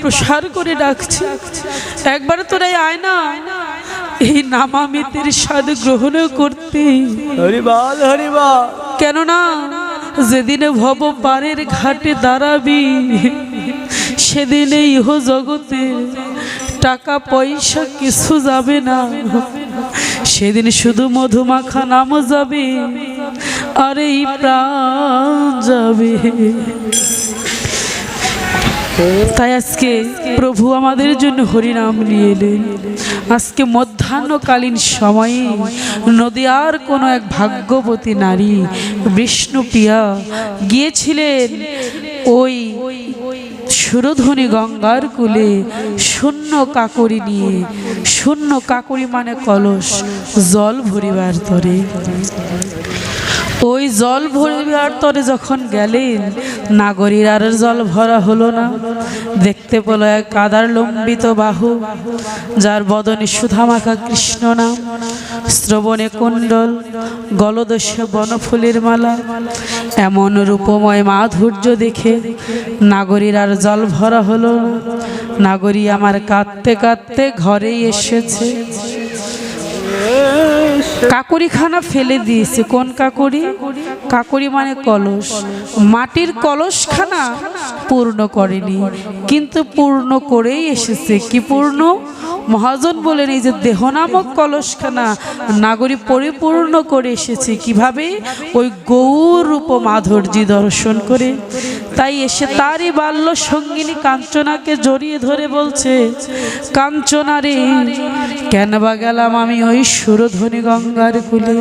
প্রসার করে ডাকছে। একবার তোরাই আয় না এই নামামিতের স্বাদ গ্রহণ করতে। হরিবল কেননা যেদিনে ভব পারের ঘাটে দাঁড়াবি সেদিনে ইহ জগতে টাকা পয়সা কিছু যাবে না। সেদিন শুধু মধুমাখা নাম যাবে আর এই প্রাণ যাবে। তাই আজকে প্রভু আমাদের জন্য হরিনাম নিয়ে এলেন। আজকে মধ্যাহ্নকালীন সময়ে নদিয়ার কোনো এক ভাগ্যবতী নারী বিষ্ণুপ্রিয়া গিয়েছিলেন ওই সুরধ্বনি গঙ্গার কুলে শূন্য কাকরি নিয়ে, শূন্য কাকরি মানে কলস, জল ভরিবার তরে। ওই জল ভরিবার তরে যখন গেলেন, নাগরীর আর জল ভরা হলো না। দেখতে পেল এক কাদার লম্বিত বাহু, যার বদনে সুধামাখা কৃষ্ণ নাম, শ্রবণে কুণ্ডল, গলদস্য বনফুলের মালা। এমন রূপময় মাধুর্য দেখে নাগরীর আর জল ভরা হলো না। নাগরী আমার কাঁদতে কাঁদতে ঘরেই এসেছে। কাকরিখানা ফেলে দিয়েছে। কোন কাকরি কাকরি মানে কলস। মাটির কলসখানা পূর্ণ করেনি। কিন্তু পূর্ণ করেই এসেছে। কি পূর্ণ? মহাজন বলেন, এই যে দেহ নামক কলসখানা নাগরী পরিপূর্ণ করে এসেছে, কীভাবে? ওই গৌর রূপ মাধুর্যি দর্শন করে। তাই এসে তারই বাল্য সঙ্গিনী কাঞ্চনাকে জড়িয়ে ধরে বলছে, কাঞ্চনা রে, কেন বা গেলাম আমি ওই সুরধ্বনি গঙ্গার কুলে?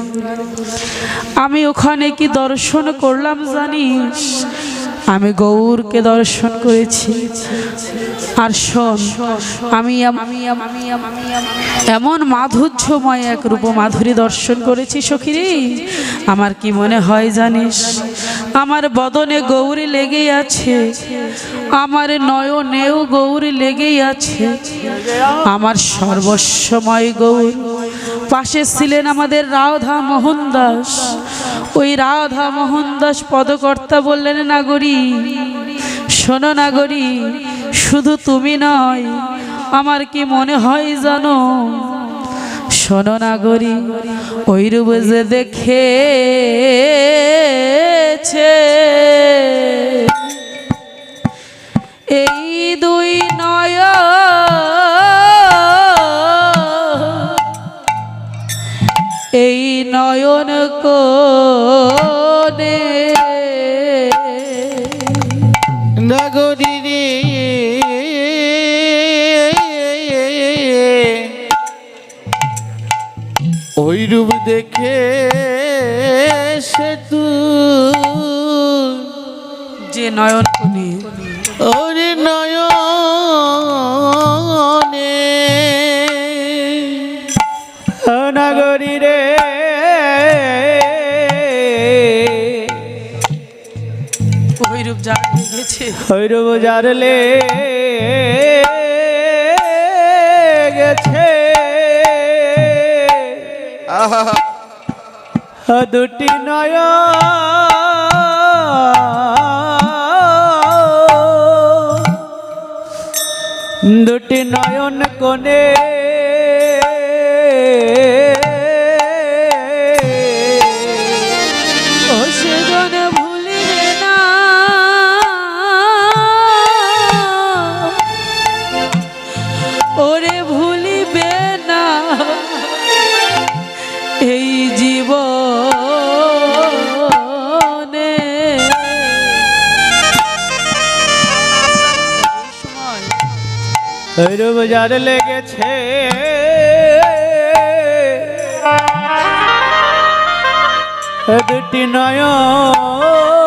আমি ওখানে কি দর্শন করলাম জানিস? আমি গৌরকে দর্শন করেছি। আর শোন, আমি এমন মাধুর্যময় এক রূপ মাধুরী দর্শন করেছি সখিরে। আমার কি মনে হয় জানিস, আমার বদনে গৌরী লেগেই আছে। আমার নয়নেও গৌরী লেগেই আছে। আমার সর্বস্বময় গৌর। পাশে ছিলেন আমাদের রাধা মোহন দাস ওই রাধা মোহন দাস পদকর্তা বললেন, নাগরী, শোনো নাগরী, শুধু তুমি নয়, আমার কি মনে হয় জানো? শোনো নাগরী, ওই রূপ যে দেখেছে, এই দুই নয় নয়ন কোনে নগরী ওই রূপ দেখে সে তুই যে নয়ন কোনে ওরে নয়নে। নগরী রে। হৈরব জারলে গেছে। দুটি নয় দুটি নয়ন কোনে হৈরব লেগেছে। দুটি নয়ন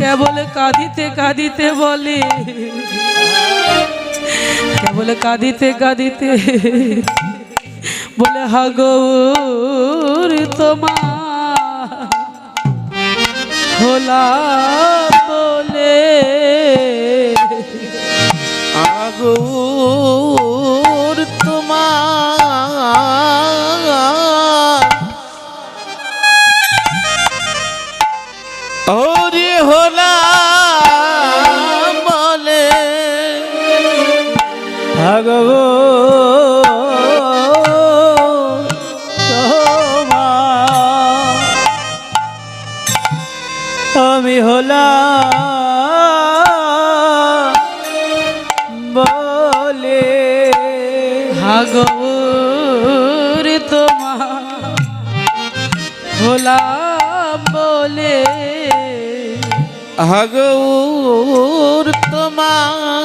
কেবল কাঁদিতে কাঁদিতে বলে। কেবল কাঁদিতে কাঁদিতে বলে হাগর তোমার হোলা হোলা বলে আগর তোমার।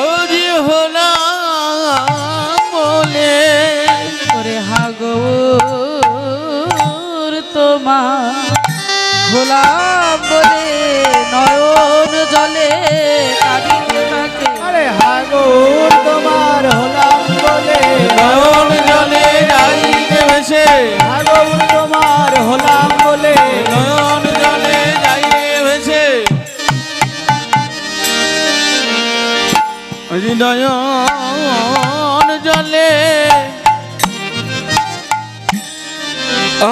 ওরে হোলা বলে হাগর তোমার। হোলা বলে, নয়ন জলে আরে হাগুর তোমার হলাম বলে নয়ন জলে যাইতে ভেসে হাগুর তোমার হলাম বলে। নয়ন জলে যাইতে ভেসে নয়ন জলে।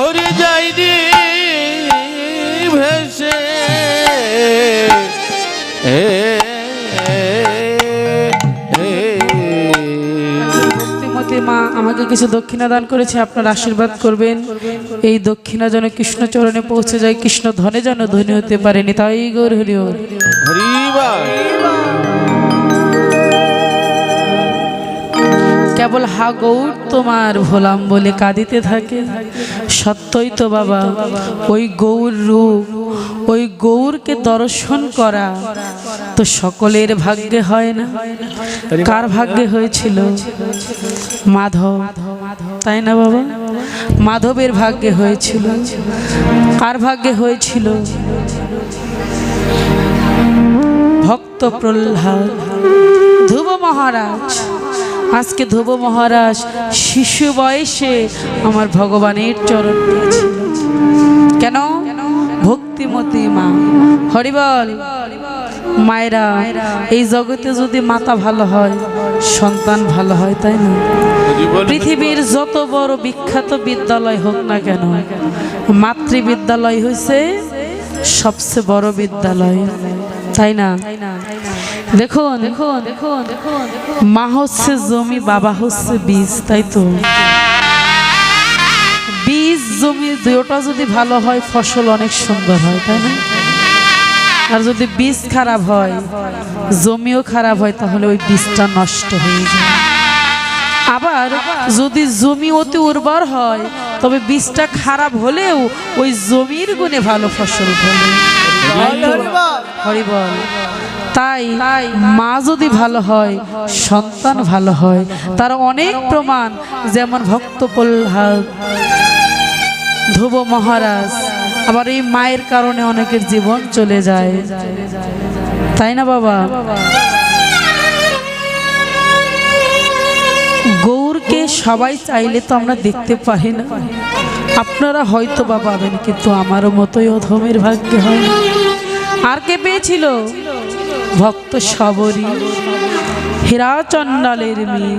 ওরে যাই রে ভেসে। এ, কিছু দক্ষিণা দান করেছে আপনার আশীর্বাদ করবেন। এই দক্ষিণা যেন কৃষ্ণ চরণে পৌঁছে যায় কৃষ্ণ ধনে যেন ধনী হতে পারেনি তাই গৌর হরি হরি। কেবল হা গৌর তোমার ভোলাম বলে কাঁদিতে থাকে। সত্যই তো বাবা ওই গৌর রূপ ওই গৌরকে দর্শন করা তো সকলের ভাগ্যে হয় না। কার ভাগ্যে হয়েছিল? মাধব। তাই না বাবা? মাধবের ভাগ্যে হয়েছিল। কার ভাগ্যে হয়েছিল? ভক্ত প্রহ্লাদ। ধ্রুব মহারাজ। আজকে ধ্রুব মহারাজ শিশু বয়সে আমার ভগবানের চরণ কেন? ভক্তিমতী মা। হরিবল মায়েরা এই জগতে যদি মাতা ভালো হয় সন্তান ভালো হয় তাই না? পৃথিবীর যত বড় বিখ্যাত বিদ্যালয় হোক না কেন মাতৃবিদ্যালয় হয়েছে সবচেয়ে বড় বিদ্যালয়। তাই না? দেখুন দেখুন। মা হচ্ছে জমি বাবা হচ্ছে বীজ তাই তো? জমি দুটোটা যদি ভালো হয় ফসল অনেক সুন্দর হয় তাই না? আর যদি বীজ খারাপ হয় জমিও খারাপ হয় তাহলে ওই বীজটা নষ্ট হয়ে যায়। আবার যদি জমি অতি উর্বর হয় তবে বীজটা খারাপ হলেও ওই জমির গুণে ভালো ফসল ফলে। হরিবল। তাই মা যদি ভালো হয় সন্তান ভালো হয় তার অনেক প্রমাণ যেমন ভক্ত প্রহ্লাদ। ধ্রুব মহারাজ আবার এই মায়ের কারণে অনেকের জীবন চলে যায়। তাই না বাবা? গৌরকে সবাই চাইলে তো আমরা দেখতে পাই না। আপনারা হয়তো বা পাবেন, কিন্তু আমারও মতোই অধমের ভাগ্যে হয় আর কে পেয়েছিল? ভক্ত সবরী হীরাচণ্ডালের মেয়ে।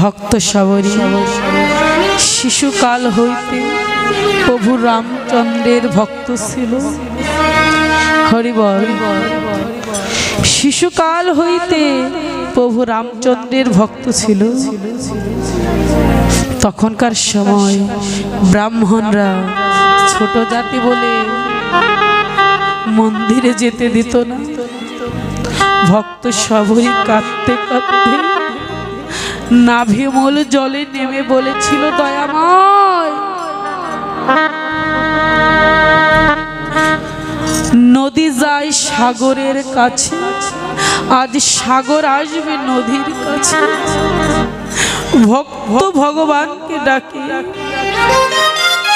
ভক্ত সবরী, শিশুকাল হইতে প্রভু রামচন্দ্রের ভক্ত ছিল। হরিবল, শিশুকাল হইতে প্রভু রামচন্দ্রের ভক্ত ছিল। তখনকার সময় ব্রাহ্মণরা ছোট জাতি বলে মন্দিরে যেতে দিত না। ভক্ত সবরই কাঁদতে কাঁদতে নাভিমূল জলে নেমে বলেছিল, দয়াময়। নদী যায় সাগরের কাছে, আজ সাগর আসবে নদীর কাছে। ভক্ত ভগবানকে ডাকে,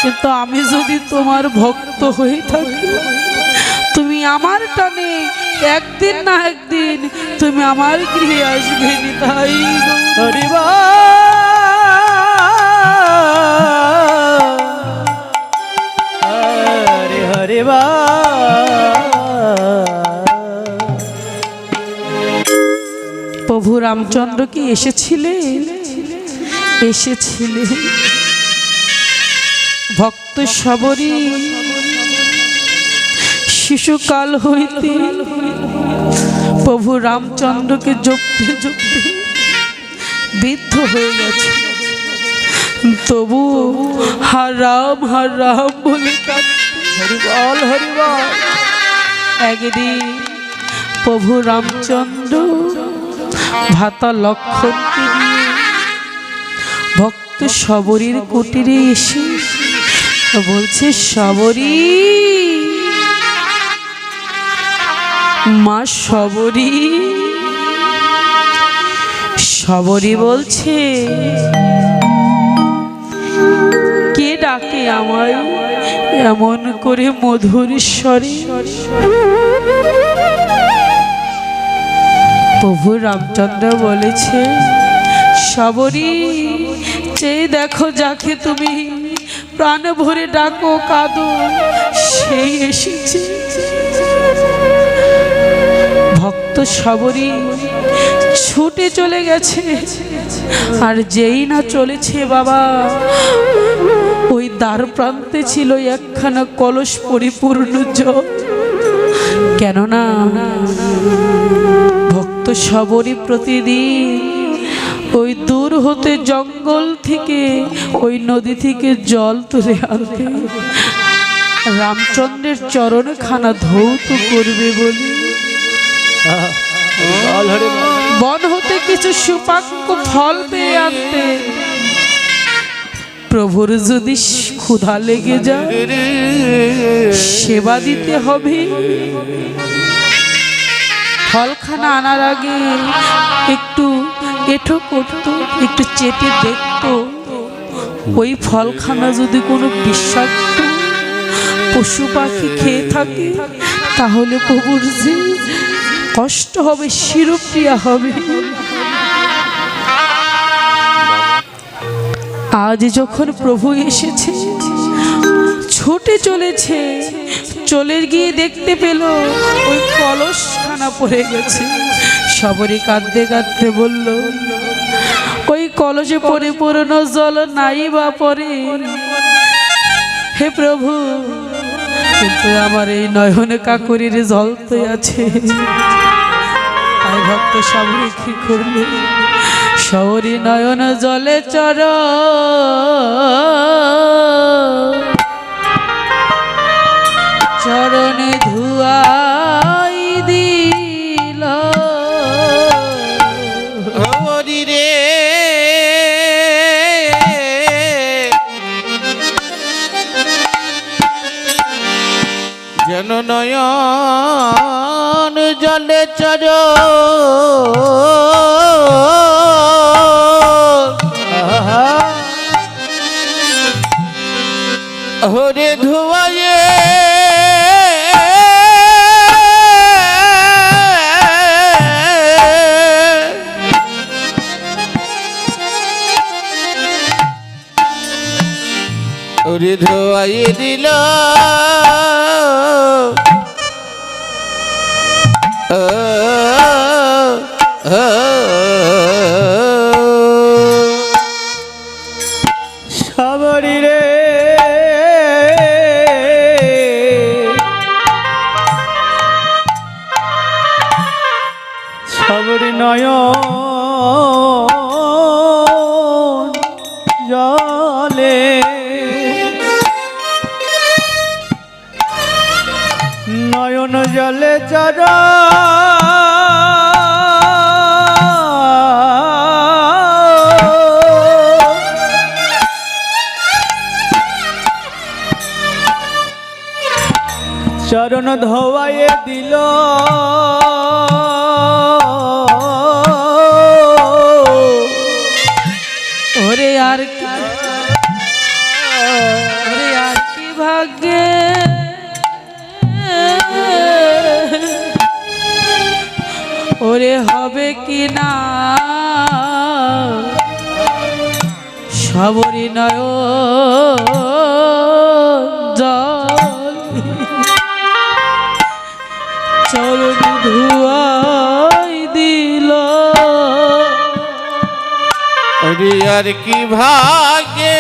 কিন্তু আমি যদি তোমার ভক্ত হয়ে থাকি, তুমি আমার টানে একদিন না একদিন তুমি আমার গৃহে আসবে তাই হরিবা। হরে হরিবা। প্রভু রামচন্দ্র কি এসেছিলেন এসেছিলেন ভক্ত সবরই শিশুকাল হইতে প্রভু রামচন্দ্রকে জপতে জপতে বৃদ্ধ হয়ে গেছে। তবু হার রাম হার রাম বলে হরিবল হরিবল। একদিন প্রভু রামচন্দ্র ভাতা লক্ষণকে ভক্ত সবরীর কুটিরে এসে বলছে সবরী মা সবরী সবরী বলছে, কে ডাকে আমায় এমন করে মধুর স্বরে? প্রভু রামচন্দ্র বলেছে সবরী চেয়ে দেখো যাকে তুমি প্রাণ ভরে ডাকো, কাঁদো, সেই এসেছে। ভক্ত সবরী ছুটে চলে গেছে। আর যেই না চলেছে বাবা, ওই দ্বার প্রান্তে ছিল একখানা কলস পরিপূর্ণ জল। কেননা ভক্ত সবরই প্রতিদিন ওই দূর হতে জঙ্গল থেকে, ওই নদী থেকে জল তুলে আনতে। রামচন্দ্রের চরণখানা ধৌত করবে বলে বন হতে কিছু সুপাক্য ফল পেয়ে আনতে। প্রভুর যদি ক্ষুধা লেগে যায়, সেবা দিতে হবে। ফলখানা আনার আগে একটু এঠো করত, একটু চেটে দেখত। ওই ফলখানা যদি কোনো বিষাক্ত পশু পাখি খেয়ে থাকে, তাহলে প্রভুর যে কষ্ট হবে শিরপ্রিয়া হবে। আজ যখন প্রভু এসেছে, ছুটে চলেছে, চলে গিয়ে দেখতে পেল, ওই কলস কলসখানা পড়ে গেছে। সবরই কাঁদতে কাঁদতে বলল, ওই কলসে পরে পুরনো জল নাই বা পরে? হে প্রভু কিন্তু আমার এই নয়নে কাকুরির জল তো আছে। তাই ভক্ত সবরে কি করলে শহরী নয়ন জলে চর জলে চর হরে ধুয়ায়ে ওরে ধোয়াই দিল। ওরে হবে কি না? সবরি নয় জল। চরণ ধুয়াই দিল। আর কি ভাগে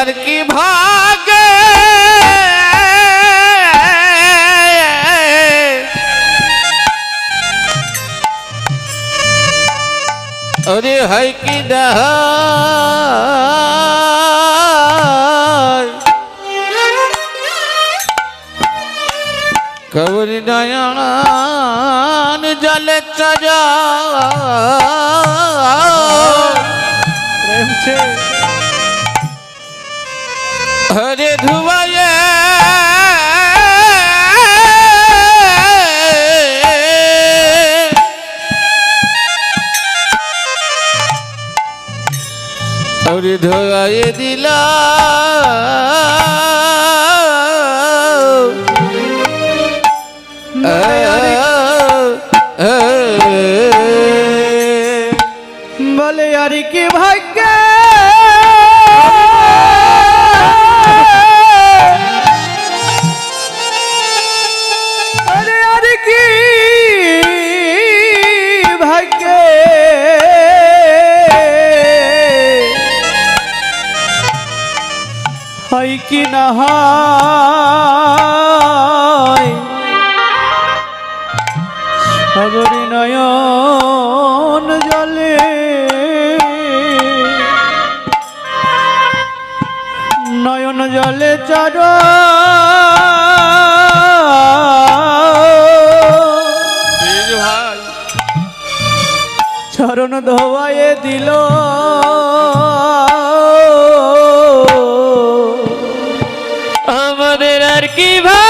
আর কি ভাগে ওরে হয় কি ডাহ কবরি নয়ন জলে চজা। হরে ধুবায়ে ধোয়ায়ে দিলা হয়। সাগরী নয়ন জলে। নয়ন জলে চার। চরণ ধোয়ায়ে দিল। আমাদের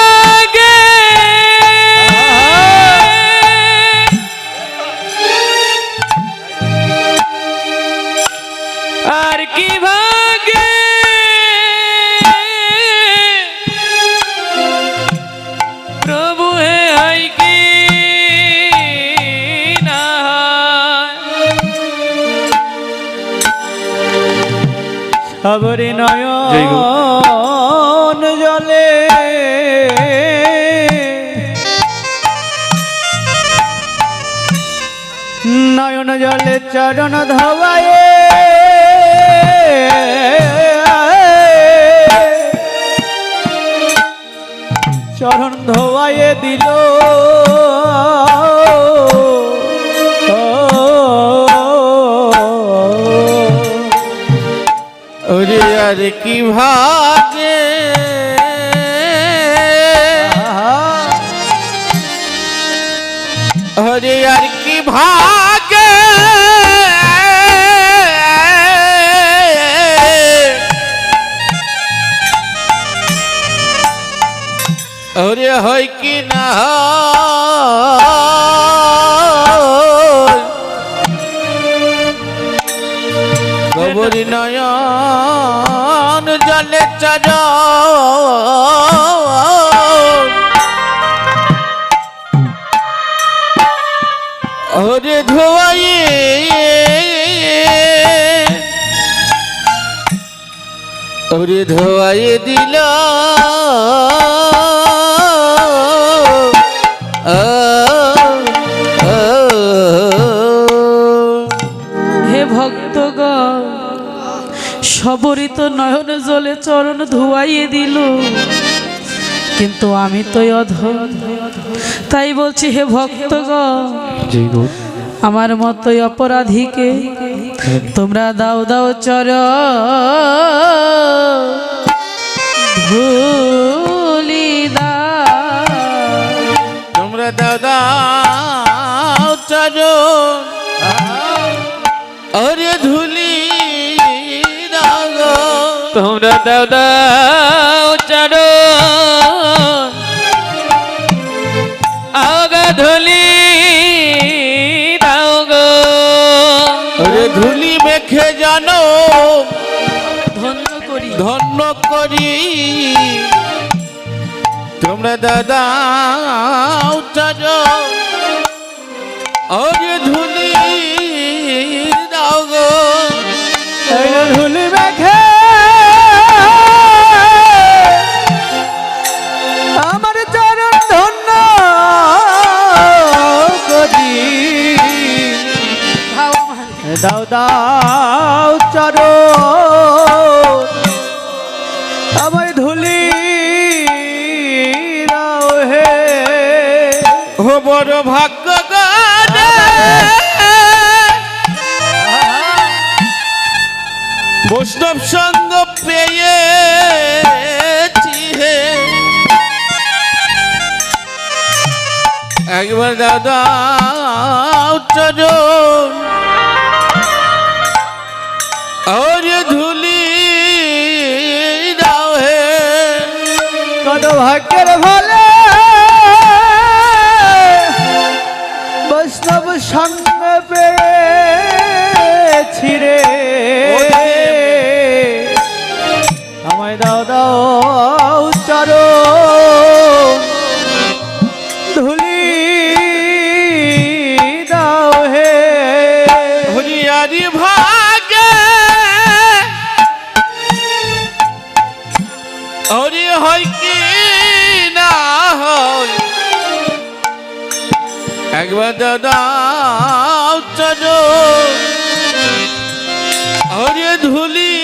জলে চরণ ধবায়ে চরণ ধোয়ায়ে দিল। ওরে আর কি ভাগে? ওরে আর কি ভাগে? ওরে হয় কি না কবরি নয়ন জলে চর ওরে ধোয়াইয়ে। ওরে ধোয়াইয়ে দিল। সবরিত নয়ন জলে চরণ ধুয়াইয়ে দিল। কিন্তু আমি তো অধ তাই বলছি হে ভক্তগণ আমার মতোই অপরাধীকে তোমরা দাও দাও চর ধুলি দাও। তোমরা দাদা চরণ। অরে ধুলি তোমরা দাও দাও চারো আগা ধুলি দাও গো। ওরে ধুলি মেখে জানো ধন্য করি। ধন্য করি। তোমরা দাদা চারো ওরে ধুলি দাও গো। ধুলি মেখে দাও চরণ। আমায় ধুলি দাও হে। ও বড় ভাগ্য বৈষ্ণব সঙ্গ পেয়েছি হে। একবার দাদা চরণ। और ধুলি দাও হে কত ভাগ্যের ভালে হরি হয় কি না হয়? একবার দাদা চলো। হরি ধুলি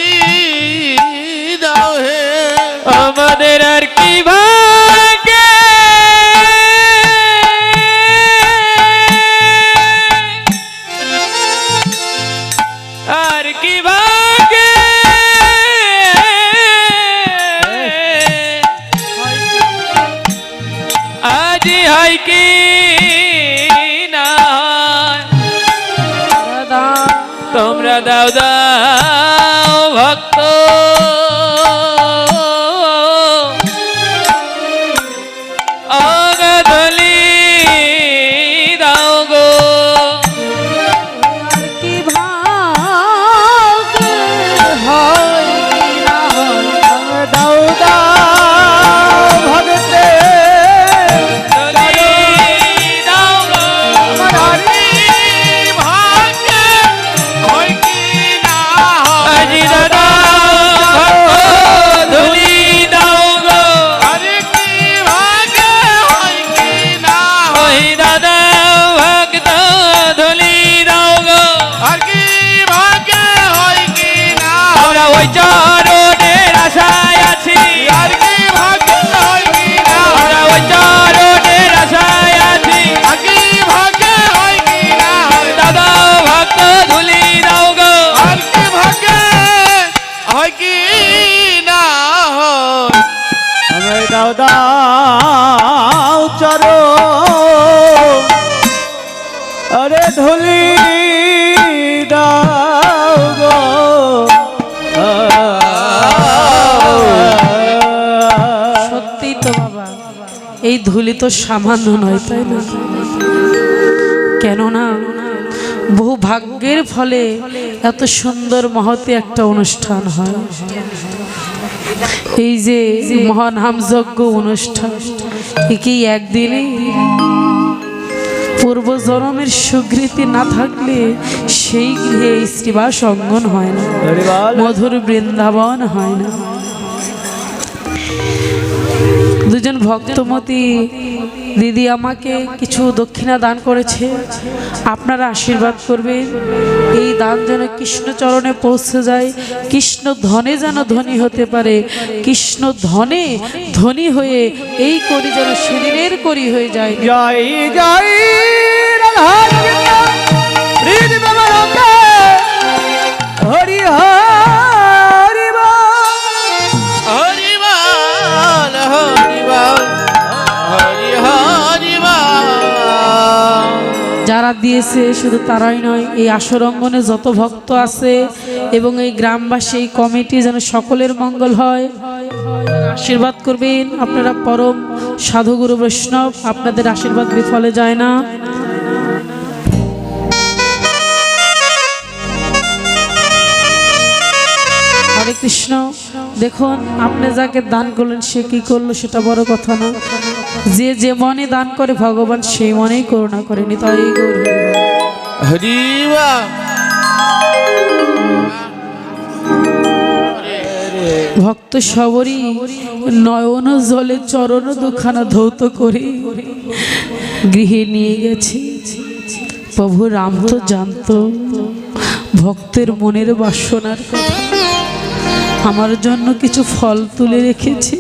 দাও দাও চরো আরে ধুলি দাও গো। সত্যি তো বাবা, এই ধুলি তো সামান্য নয়, তাই না? কেননা বহু ভাগ্যের ফলে এত সুন্দর মহতে একটা অনুষ্ঠান হয়। এই যে মহান হামযজ্ঞ অনুষ্ঠান কি একদিনে পূর্ব জন্মের সুকৃতি না থাকলে সেই গৃহে শ্রীবাস অঙ্গন হয় না, মধুর বৃন্দাবন হয় না। দুজন ভক্তমতী দিদি আমাকে কিছু দক্ষিণা দান করেছে। আপনারা আশীর্বাদ করবেন। এই দান যেন কৃষ্ণচরণে পৌঁছে যায়। কৃষ্ণ ধনে যেন ধনী হতে পারে। কৃষ্ণ ধনে ধনী হয়ে এই করি যেন সেদিনের করি হয়ে যায়। জয় জয় হরি হরি। যারা দিয়েছে, শুধু তারাই নয়, এই আসর অঙ্গনে যত ভক্ত আছে এবং এই গ্রামবাসী, এই কমিটি যেন সকলের মঙ্গল হয়। আশীর্বাদ করবেন আপনারা পরম সাধুগুরু বৈষ্ণব, আপনাদের আশীর্বাদ বিফলে যায় না। হরে কৃষ্ণ, দেখুন, আপনি যাকে দান করলেন, সে কি করল সেটা বড় কথা না। যে যে মনে দান করে ভগবান সেই মনেই করুণা করেনি তাই গৌর হরিবা ভক্ত সবরই নয়ন জলে চরণ দুখানা ধৌত করে গৃহে নিয়ে গেছে। প্রভু রাম তো জানতো ভক্তের মনের বাসনার কথা। আমার জন্য কিছু ফল তুলে রেখেছে।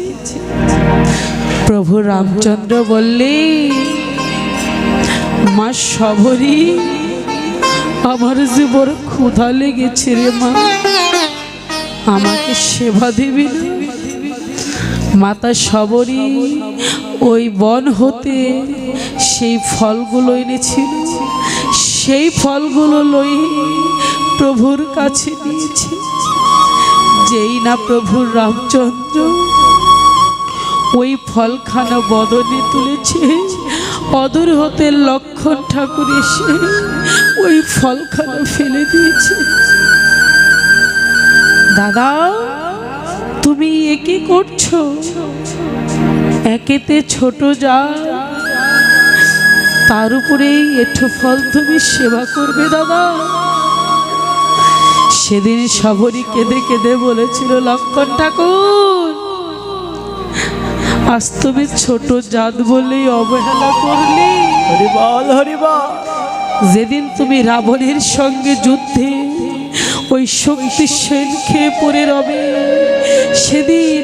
প্রভু রামচন্দ্র বললে, মা সবরই আমার যে বড় ক্ষুধা লেগেছে রে মা। আমাকে সেবা দিবি মাতা সবরই ওই বন হতে সেই ফলগুলো এনেছিল। সেই ফলগুলো লই প্রভুর কাছে নিয়েছে। যেই না প্রভুর রামচন্দ্র ওই ফলখানা বদনে তুলেছে। অদূর হতে লক্ষণ ঠাকুর এসে ওই ফলখানা ফেলে দিয়েছে। দাদা, তুমি এ কি করছ? একেতে ছোট যা। তার উপরেই এঠো ফল তুমি সেবা করবে, দাদা। সেদিন সবরই কেঁদে কেঁদে বলেছিল, লক্ষণ ঠাকুর আজ তুমি ছোট জাত বলেই অবহেলা করলে? হরি বল হরি বল। যেদিন তুমি রাবণের সঙ্গে যুদ্ধে ওই শক্তিশীল খেয়ে পড়ে রবে সেদিন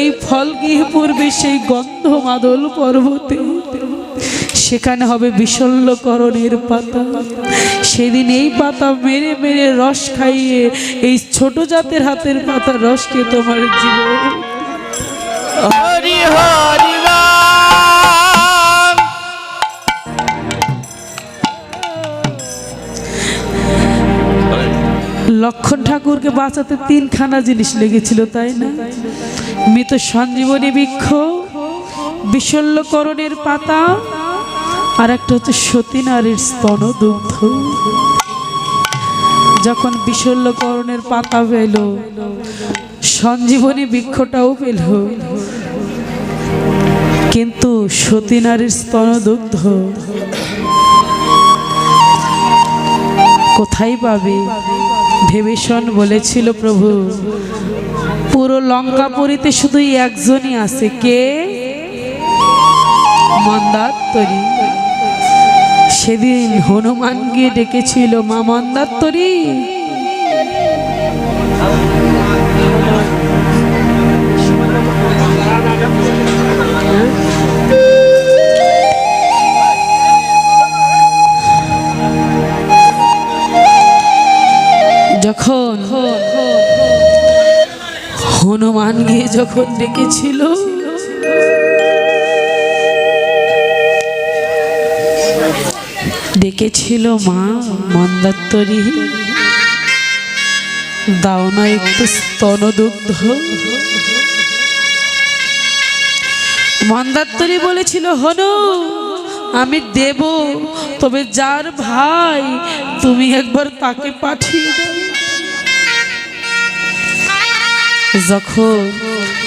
এই ফল গিয়ে পড়বে সেই গন্ধ মাদল পর্বতে। সেখানে হবে বিশল্যকরণের পাতা। সেদিন এই পাতা মেরে মেরে রস খাইয়ে এই ছোট জাতের হাতের পাতা রসকে তোমার জীবন লক্ষণ ঠাকুরকে বাঁচাতে তিনখানা জিনিস লেগেছিল, তাই না? মৃত সঞ্জীবনী বৃক্ষ বিশল্যকরণের পাতা, আর একটা হচ্ছে সতী নারীর স্তন দুগ্ধ যখন বিশল্যকরণের পাতা পেল সঞ্জীবনী বৃক্ষটাও পেল কিন্তু সতী নারীর স্তন দুগ্ধ কোথায় পাবে? ভেবেশন বলেছিল প্রভু। পুরো লঙ্কাপুরীতে শুধু একজনই আছে। কে? মন্দাত্তরী। সেদিন হনুমান গিয়ে ডেকেছিল মা মন্দাত্তরী। যখন হনুমান গিয়ে যখন ডেকেছিল ডেকেছিল মা মন্দাত্তরী, দাও না একটু স্তনদুগ্ধ। মন্দাত্তরী বলেছিল, হনু, আমি দেব, তবে যার ভাই তুমি একবার তাকে পাঠিয়ে যখন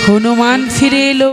হনুমান ফিরে এলো